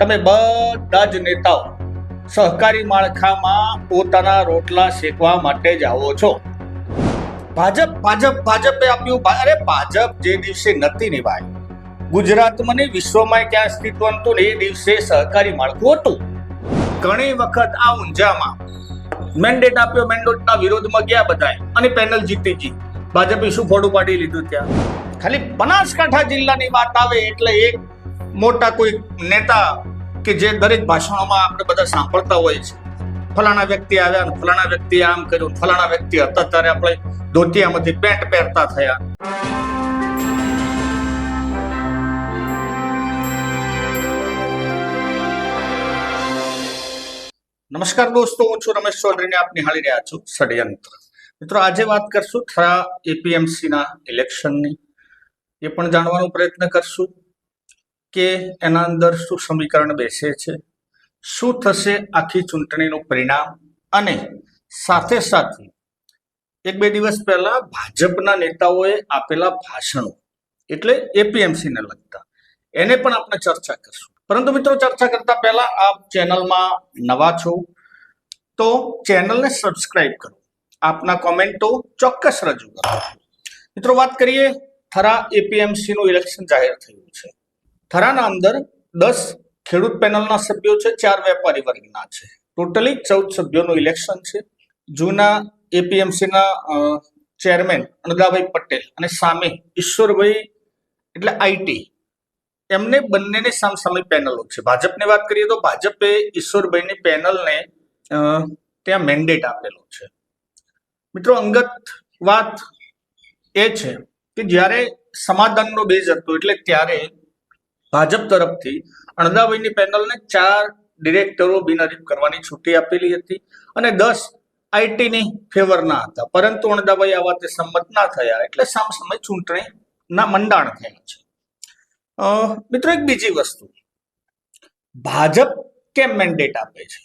તમે બધા જ નેતાઓ સહકારી માળખામાં પોતાના રોટલા શેકવા માટે જ છો. ભાજપ ભાજપ, ભાજપે આપ્યું અરે ભાજપ જે દિવસે નથી નિભાય, ગુજરાતમાં ને વિશ્વમાં ક્યાં અસ્તિત્વ હતું ને એ દિવસે સહકારી માળખું હતું. ઘણી વખત આ ઊંઝામાં મેન્ડેટ આપ્યો મેન્ડેટના વિરોધમાં ગયા બધાય અને પેનલ જીતી જી ભાજપે શું ફોડું પાડી લીધું ત્યાં? ખાલી બનાસકાંઠા જિલ્લાની વાત આવે એટલે એક મોટા કોઈ નેતા કે જે દરેક ભાષણોમાં આપણે બધા સાંભળતા હોય છે. ફલાણા વ્યક્તિ આવ્યા ને ફલાણા વ્યક્તિ આમ કર્યું ફલાણા વ્યક્તિ હતા ત્યારે આપણે ધોતિયામાંથી પેન્ટ પહેરતા થયા. નમસ્કાર દોસ્તો, હું છું રમેશ ચૌધરીને આપ નિહાળી રહ્યા છું ષડયંત્ર મિત્રો, આજે વાત કરશું થરા એપીએમસી ના ઇલેક્શનની. એ પણ જાણવાનો પ્રયત્ન કરશું. કે એના અંદર શું સમીકરણ બેસે છે? શું થશે આખી ચૂંટણીનું પરિણામ? અને સાથે સાથે એક બે દિવસ પહેલા ભાજપના નેતાઓએ આપેલા ભાષણો એટલે એપીએમસી ને લગતા, એને પણ આપણે ચર્ચા કરશું. પરંતુ મિત્રો ચર્ચા કરતા પહેલા આપ ચેનલમાં નવા છો, તો ચેનલને સબસ્ક્રાઇબ કરો. આપના કોમેન્ટો ચોક્કસ રજૂ કરો. મિત્રો વાત કરીએ થરા એપીએમસી નું ઇલેક્શન જાહેર થયું છે. થરાના અંદર દસ ખેડૂત પેનલના સભ્યો છે, ચાર વેપારી વર્ગના છે. ટોટલી ચૌદ સભ્યોનું ઇલેક્શન છે. જૂના એપીએમસીના ચેરમેન અનદાભાઈ પટેલ અને સામે ઈશ્વરભાઈ, એટલે આઈટી એમને બંનેને સામસામે પેનલો છે. ભાજપની વાત કરીએ તો ભાજપે ઈશ્વરભાઈની પેનલને ત્યાં મેન્ડેટ આપેલો છે. મિત્રો, અંગત વાત એ છે કે જ્યારે સમાધાનનો બેઝ હતો, એટલે ત્યારે ભાજપ તરફથી અણદાભાઈની પેનલને ચાર ડિરેક્ટરો બિનહરીફ કરવાની છૂટી આપેલી હતી અને દસ આઈટીની ફેવરના હતા. પરંતુ અણદાભાઈ આ વાતે સંમત ના થયા એટલે સામસામે ચૂંટણીના મંડાણ થયા છે. મિત્રો એક બીજી વસ્તુ. ભાજપ કેમ મેન્ડેટ આપે છે?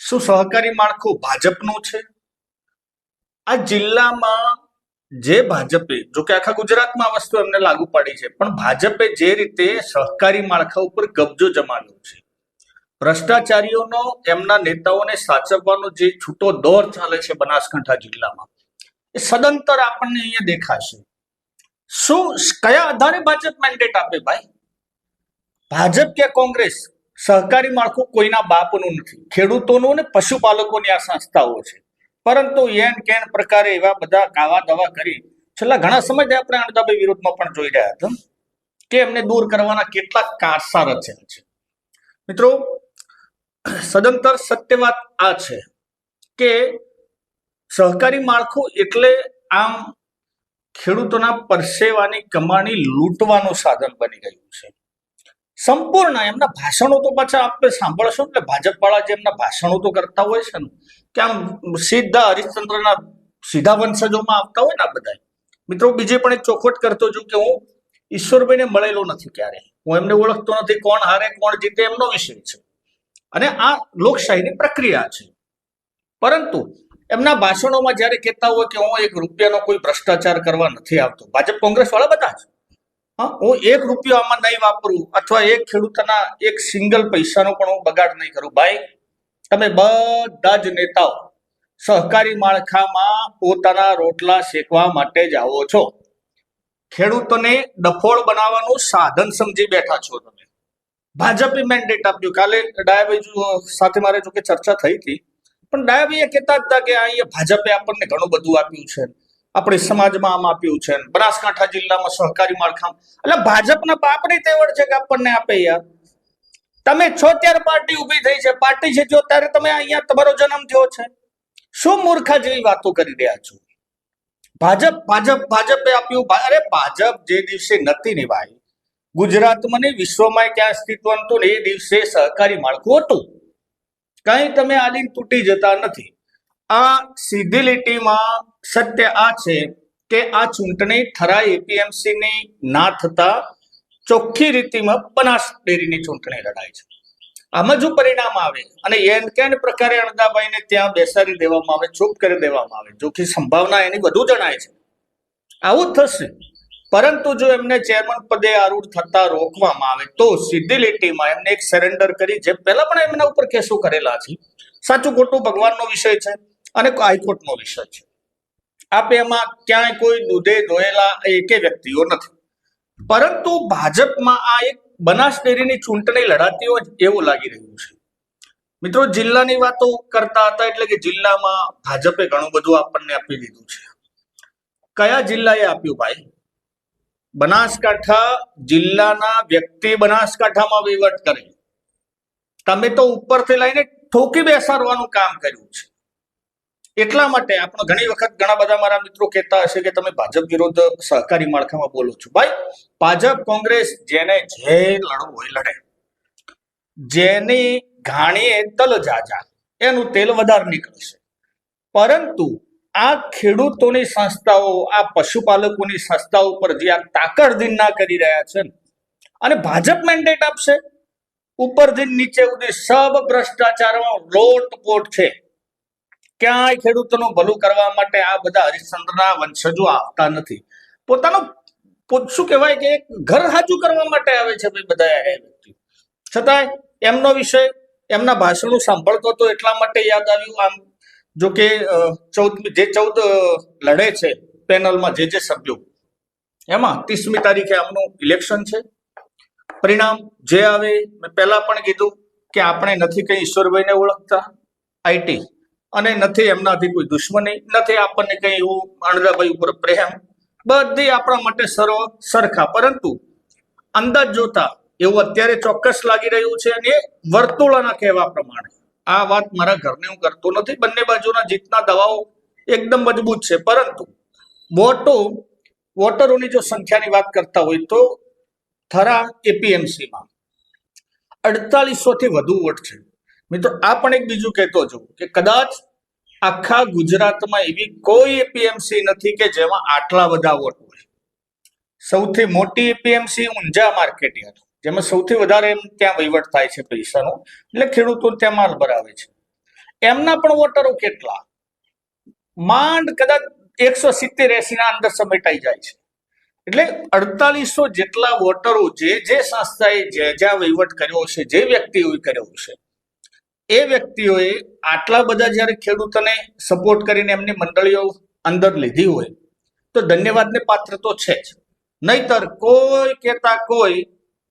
શું સહકારી માળખું ભાજપનું છે? આ જિલ્લામાં જે ભાજપે, જો કે આખા ગુજરાતમાં આ વસ્તુ એમને લાગુ પડી છે, પણ ભાજપે જે રીતે સહકારી માળખા ઉપર કબજો જમાવ્યો છે, ભ્રષ્ટાચારીઓનો એમના નેતાઓને સાચવવાનો જે છૂટો દોર ચાલે છે બનાસકાંઠા જિલ્લામાં, એ સદંતર આપણને અહીંયા દેખાશે. શું, કયા આધારે ભાજપ મેન્ડેટ આપે ભાઈ? ભાજપ કે કોંગ્રેસ? સહકારી માળખું કોઈના બાપનું નથી, ખેડૂતોનું અને પશુપાલકોની આ સંસ્થાઓ છે. પરંતુ એન કેન પ્રકારે એવા બધા કાવા દવા કરી. છેલ્લા ઘણા સમયથી આપણે અણદાભાઈ વિરોધમાં પણ જોઈ રહ્યા હતા કે એમને દૂર કરવાના કેટલાક કારસા રચ્યા છે. મિત્રો, સદંતર સત્ય વાત આ છે કે સહકારી માળખું એટલે આમ ખેડૂતોના પરસેવાની કમાણી લૂંટવાનું સાધન બની ગયું છે. સંપૂર્ણ એમના ભાષણો તો પાછા આપણે સાંભળશો એટલે ભાજપ વાળા જે એમના ભાષણો તો કરતા હોય છે ને, કે આમ સીધા હરિશ્ચંદ્રના સીધા વંશજોમાં આવતા હોય ને આ બધા મિત્રો, બીજે પણ એક ચોખવટ કરતો છું કે હું ઈશ્વરભાઈને મળેલો નથી ક્યારે. હું એમને ઓળખતો નથી કોણ હારે, કોણ જીતે એમનો વિષય છે. અને આ લોકશાહીની પ્રક્રિયા છે. પરંતુ એમના ભાષણોમાં જ્યારે કહેતા હોય કે હું એક રૂપિયાનો કોઈ ભ્રષ્ટાચાર કરવા નથી આવતો, ભાજપ કોંગ્રેસ વાળા બધા જ. હા એક રૂપિયો આમાં નહીં વાપરું અથવા એક ખેડૂતના એક સિંગલ પૈસાનો પણ હું બગાડ નહીં કરું. ભાઈ, તમે બધા જ નેતાઓ સહકારી માળખામાં પોતાના રોટલા શેકવા માટે જ આવો છો. ખેડૂતોને ડફોળ બનાવવાનું સાધન સમજી બેઠા છો તમે. ભાજપે મેન્ડેટ આપ્યું. કાલે ડાયાભાઈ સાથે મારે જો કે ચર્ચા થઈ હતી. પણ ડાયાભાઈએ કહેતા હતા કે અહીંયા ભાજપે આપણને ઘણું બધું આપ્યું છે. આપણે સમાજમાં આમ આપ્યું છે. બનાસકાંઠા જિલ્લામાં સહકારી માળખામાં. એટલે ભાજપના બાપની તેવડ છે કે આપણને આપે યાર. તમે છો ત્યારે પાર્ટી ઊભી થઈ છે. પાર્ટી છે જો ત્યારે તમે અહીંયા તમારો જન્મ થયો છે. શું મૂર્ખા જેવી વાતો કરી રહ્યા છો? ભાજપ ભાજપ, ભાજપે આપ્યું અરે ભાજપ જે દિવસે નથી નિભાઈ ગુજરાતમાં ને વિશ્વમાં ક્યાં અસ્તિત્વ હતું ને એ દિવસે સહકારી માળખું હતું. કઈ તમે આલીન તૂટી જતા નથી. આ સીધી લીટીમાં સત્ય આ છે કે આ ચૂંટણી થરા એપીએમસીની ના થતા ચોખ્ખી રીતિમાં બનાસ ડેરીની ચૂંટણી લડાય છે. આમાં જો પરિણામ આવે અને એન કેન પ્રકારે અણદાભાઈને ત્યાં બેસાડી દેવામાં આવે ચૂપ કરી દેવામાં આવે. જો કે સંભાવના એની વધુ જણાય છે. આવું થશે. પરંતુ જો એમને ચેરમેન પદે આરૂઢ થતા રોકવામાં આવે, તો સીધી લીટીમાં એમને એક સરેન્ડર કરી, જે પહેલા પણ એમના ઉપર કેસો કરેલા છે. સાચું ખોટું ભગવાનનો વિષય છે. અને હાઈકોર્ટનો વિષય છે. આપે એમાં ક્યાંય કોઈ દૂધે ધોયેલા એકે વ્યક્તિઓ નથી. પરંતુ ભાજપમાં આ એક બનાસ ડેરીની ચૂંટણી લડાતી હોય એવું લાગી રહ્યું છે. મિત્રો, જિલ્લાની વાતો કરતા હતા એટલે કે જિલ્લામાં ભાજપે ઘણું બધું આપણને આપી દીધું છે. કયા જિલ્લાએ આપ્યું ભાઈ? બનાસકાંઠા જિલ્લાના વ્યક્તિ બનાસકાંઠામાં વહીવટ કરે તમે તો ઉપરથી લઈને ઠોકી બેસાડવાનું કામ કર્યું છે. એટલા માટે આપણે ઘણી વખત ઘણા બધા મારા મિત્રો કહેતા હશે કે તમે ભાજપ વિરુદ્ધ સહકારી માળખામાં બોલો છો. ભાઈ, ભાજપ કોંગ્રેસ જેને જે લડવું હોય લડે, જેની ઘાણીએ તલ જાજા, એનું તેલ વધારે નીકળશે પરંતુ આ ખેડૂતોની સંસ્થાઓ, આ પશુપાલકોની સંસ્થાઓ પર જે આ તાકડધીન કરી રહ્યા છે અને ભાજપ મેન્ડેટ આપશે ઉપરથી નીચે સુધી સબ ભ્રષ્ટાચારમાં લોટપોટ છે. ક્યાંય ખેડૂતોનું ભલું કરવા માટે આ બધા હરિશ્ચંદ્રના વંશજો આવતા નથી. પોતાનું શું કહેવાય કે ઘર હાજુ કરવા માટે આવે છે ભાઈ બધા વ્યક્તિ. છતાંય એમનો વિષય, એમના ભાષણો સાંભળતો હતો એટલા માટે યાદ આવ્યું. આમ જો કે ચૌદ, જે ચૌદ લડે છે પેનલમાં જે જે સભ્યો, એમાં ત્રીસમી તારીખે આમનું ઇલેક્શન છે. પરિણામ જે આવે, મેં પહેલા પણ કીધું કે આપણે નથી કઈ ઈશ્વરભાઈને ઓળખતા. આઈટી અને નથી એમનાથી કોઈ દુશ્મની, નથી આપણને કઈ એવું અણરાભાઈ ઉપર પ્રેમ. બધી આપણા માટે સર્વ સરખા. પરંતુ અંદાજ જોતા એવું અત્યારે ચોક્કસ લાગી રહ્યું છે અને વર્તુળાના કહેવા પ્રમાણે. આ વાત મારા ઘરને હું કરતો નથી. બંને બાજુના જીતના દવાઓ એકદમ મજબૂત છે. પરંતુ વોટો વોટરોની જો સંખ્યાની વાત કરતા હોય તો થરા એપીએમસીમાં અડતાલીસો થી વધુ વોટ છે. મિત્રો, આ પણ એક બીજું કહેતો છું કે કદાચ આખા ગુજરાતમાં એવી કોઈ એપીએમસી નથી કે જેમાં આટલા બધા વોટ હોય. સૌથી મોટી એપીએમસી ઊંઝા માર્કેટ હતું, જેમાં સૌથી વધારે એમ ત્યાં વહીવટ થાય છે પૈસાનો, એટલે ખેડૂતો ત્યાં માલ ભરાવે છે. એમના પણ વોટરો કેટલા? માંડ કદાચ એકસો સિત્તેર એસી ના અંદર સમેટાઈ જાય છે. એટલે અડતાલીસો જેટલા વોટરો જે જે સંસ્થાએ જે જ્યાં વહીવટ કર્યો છે જે વ્યક્તિઓએ કર્યો છે એ વ્યક્તિઓએ આટલા બધા જ્યારે ખેડૂતોને સપોર્ટ કરીને એમની મંડળીઓ અંદર લીધી હોય, તો ધન્યવાદને પાત્ર તો છે જ. નહીતર કોઈ કહેતા કોઈ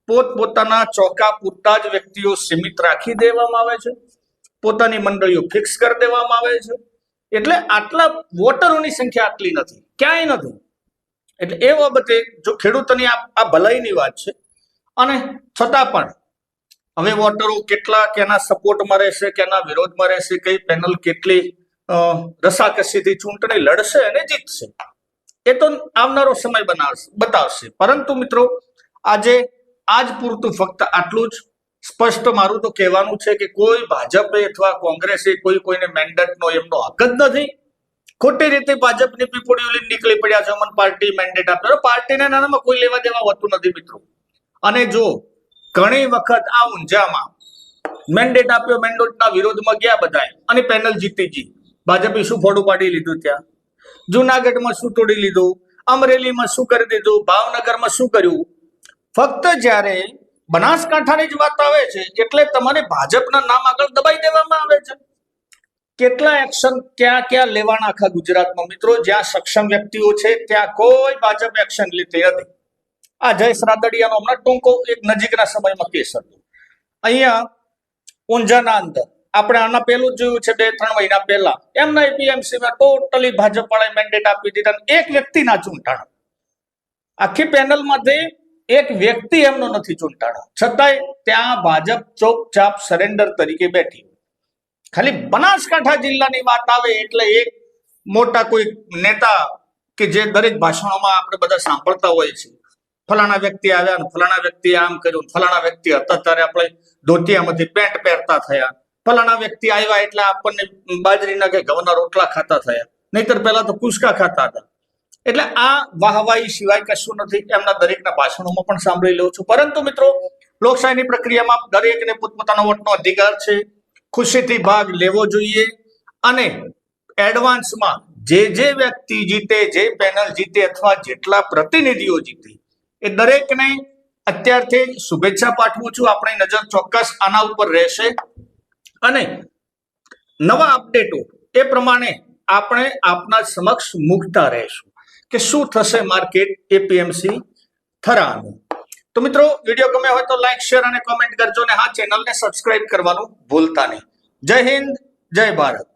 પોતપોતાના ચોકા પૂરતા જ વ્યક્તિઓ સીમિત રાખી દેવામાં આવે છે, પોતાની મંડળીઓ ફિક્સ કરી દેવામાં આવે છે. એટલે આટલા વોટરોની સંખ્યા આટલી નથી, ક્યાંય નથી. એટલે એ બાબતે જો ખેડૂતોની આ ભલાઈની વાત છે, અને છતાં પણ હવે વોટરો કેટલા કેના સપોર્ટમાં રહેશે કેના વિરોધમાં રહેશે કઈ પેનલ કેટલી રસાકસીથી ચૂંટણી લડશે અને જીતશે. એ તો આવનારો સમય બનાવશે બતાવશે. પરંતુ મિત્રો આજે આજ પૂરતું ફક્ત આટલું જ. સ્પષ્ટ મારું તો કહેવાનું છે કે કોઈ ભાજપે અથવા કોંગ્રેસે કોઈ કોઈને મેન્ડેટનો એમનો હક જ નથી. ખોટી રીતે ભાજપની પીપળીઓ લઈને નીકળી પડ્યા છે અમન પાર્ટી મેન્ડેટ આપે પાર્ટીને નાનામાં કોઈ લેવા દેવા હોતું નથી મિત્રો. અને જો ઘણી વખત આ ઊંઝામાં મેન્ડેટ આપ્યો મેન્ડેટના વિરોધમાં ગયા બધા અને પેનલ જીતી ગઈ. ભાજપે શું ફોડું પાડી લીધું ત્યાં? જુનાગઢમાં શું તોડી લીધું? અમરેલીમાં શું કરી દીધું? ભાવનગરમાં શું કર્યું? ફક્ત જ્યારે બનાસકાંઠાની જ વાત આવે છે, એટલે તમારે ભાજપના નામ આગળ દબાઈ દેવામાં આવે છે. કેટલા એક્શન ક્યાં ક્યાં લેવાના આખા ગુજરાતમાં? મિત્રો, જ્યાં સક્ષમ વ્યક્તિઓ છે, ત્યાં કોઈ ભાજપ એક્શન લેતી નથી. આ જય રાદડિયાનો હમણાં ટૂંકો એક નજીકના સમયમાં કેસ હતો. અહીંયા ઊંઝાના અંદર. આપણે આના પહેલું જ જોયું છે બે, ત્રણ મહિના પહેલા. એમના એપીએમસીમાં ટોટલી ભાજપ વાળાએ મેન્ડેટ આપી દીધા એક વ્યક્તિના ચૂંટાણા. આખી પેનલમાંથી એક વ્યક્તિ એમનો નથી ચૂંટાણો. છતાંય ત્યાં ભાજપ ચોપચાપ સરેન્ડર તરીકે બેઠી. ખાલી બનાસકાંઠા જિલ્લાની વાત આવે એટલે એક મોટા કોઈ નેતા કે જે દરેક ભાષણોમાં આપણે બધા સાંભળતા હોઈએ છીએ. ફલાણા વ્યક્તિ આવ્યા ને ફલાણા વ્યક્તિએ આમ કર્યું ફલાણા વ્યક્તિ હતા ત્યારે આપણે ધોતિયામાંથી પેન્ટ પહેરતા થયા. ફલાણા વ્યક્તિ આવ્યા એટલે આપણને બાજરીના કે ઘઉંના રોટલા ખાતા થયા. નહીતર પહેલા તો કુસકા ખાતા હતા. એટલે આ વાહવાઈ સિવાય કશું નથી. એમના દરેકના ભાષણોમાં પણ સાંભળી લઉં છું. પરંતુ મિત્રો, લોકશાહીની પ્રક્રિયામાં દરેકને પોતપોતાનો વોટનો અધિકાર છે. ખુશીથી ભાગ લેવો જોઈએ અને એડવાન્સમાં જે જે વ્યક્તિ જીતે, જે પેનલ જીતે અથવા જેટલા પ્રતિનિધિઓ જીતે એ દરેકને અત્યારથી શુભેચ્છા પાઠવું છું. આપણી નજર ચોક્કસ આના ઉપર રહેશે. અને નવા અપડેટો એ પ્રમાણે આપણે આપના સમક્ષ મૂકતા રહેશું કે શું થશે માર્કેટ એપીએમસી થરાનું. તો મિત્રો, વીડિયો ગમે હોય તો લાઈક, શેર અને કોમેન્ટ કરજો અને હા, ચેનલને સબસ્ક્રાઇબ કરવાનું ભૂલતા નહીં. જય હિન્દ, જય ભારત.